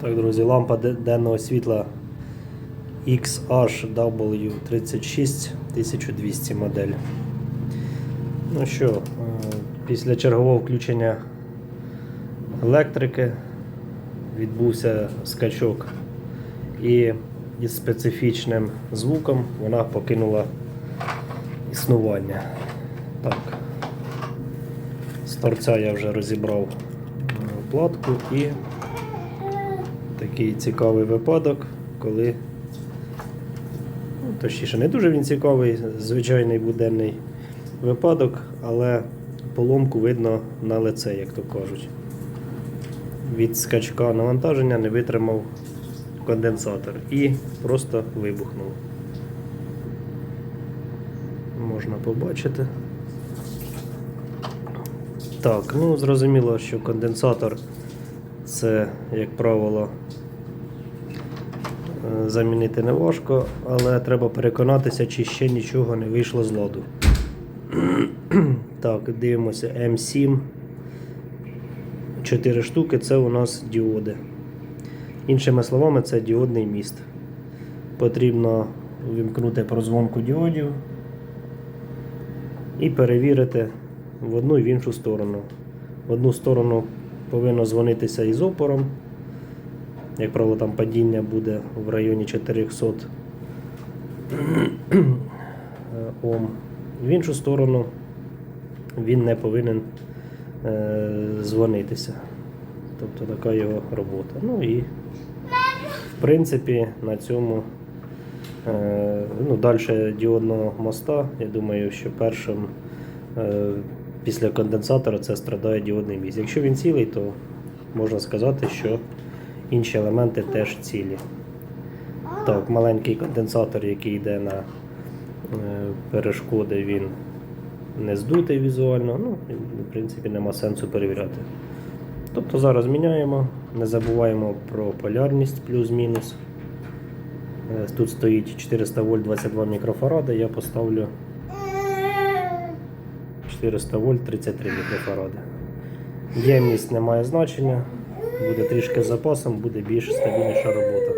Так, друзі, лампа денного світла XHW36 1200 модель. Ну що, е, після чергового включення електрики відбувся скачок і із специфічним звуком вона покинула існування. Так. З торця я вже розібрав е, платку і такий цікавий випадок, коли, ну, точніше, не дуже він цікавий, звичайний буденний випадок, але поломку видно на лице, як то кажуть. Від скачка навантаження не витримав конденсатор і просто вибухнув. Можна побачити. Так, ну зрозуміло, що конденсатор це, як правило, е, замінити не важко, але треба переконатися, чи ще нічого не вийшло з ладу. Так, дивимося М7. 4 штуки це у нас діоди. Іншими словами, це діодний міст. Потрібно вимкнути прозвонку діодів і перевірити в одну і в іншу сторону. В одну сторону повинно дзвонитися із опором. Як правило, там падіння буде в районі 400 Ом. В іншу сторону він не повинен е, дзвонитися. Тобто така його робота. Ну і в принципі на цьому е, ну, далі діодного моста, я думаю, що першим е, після конденсатора це страдає діодний міст. Якщо він цілий, то можна сказати, що інші елементи теж цілі. Так, маленький конденсатор, який йде на е, перешкоди, він не здутий візуально, ну, в принципі, нема сенсу перевіряти. Тобто зараз міняємо, не забуваємо про полярність плюс-мінус. Е, Тут стоїть 400 вольт 22 мікрофаради, я поставлю 400 вольт 33 мікрофаради. Ємність не має значення, буде трішки запасом, буде більш стабільніша робота.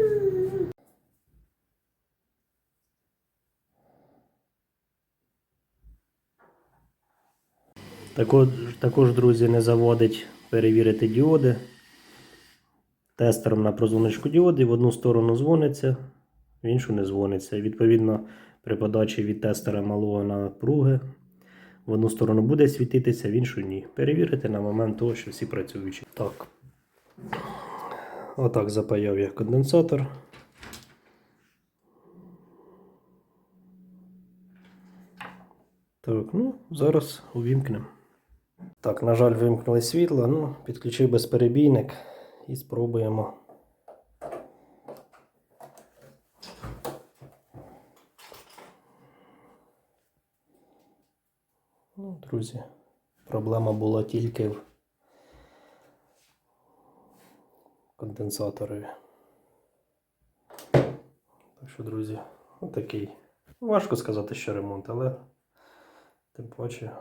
Також, також, друзі, не заводить перевірити діоди. Тестером на прозвоночку діоди в одну сторону дзвониться, в іншу не дзвониться. Відповідно, при подачі від тестера малого напруги в одну сторону буде світитися, в іншу ні. Перевірити на момент того, що всі працюючі. Так. Отак запаяв я конденсатор. Так, ну, зараз увімкнемо. Так, на жаль, вимкнули світло. Ну, підключив безперебійник і спробуємо. Ну, друзі, проблема була тільки в конденсаторові. Так що, друзі, отакий. Важко сказати, що ремонт, але тим паче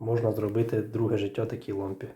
можна зробити друге життя такій лампі.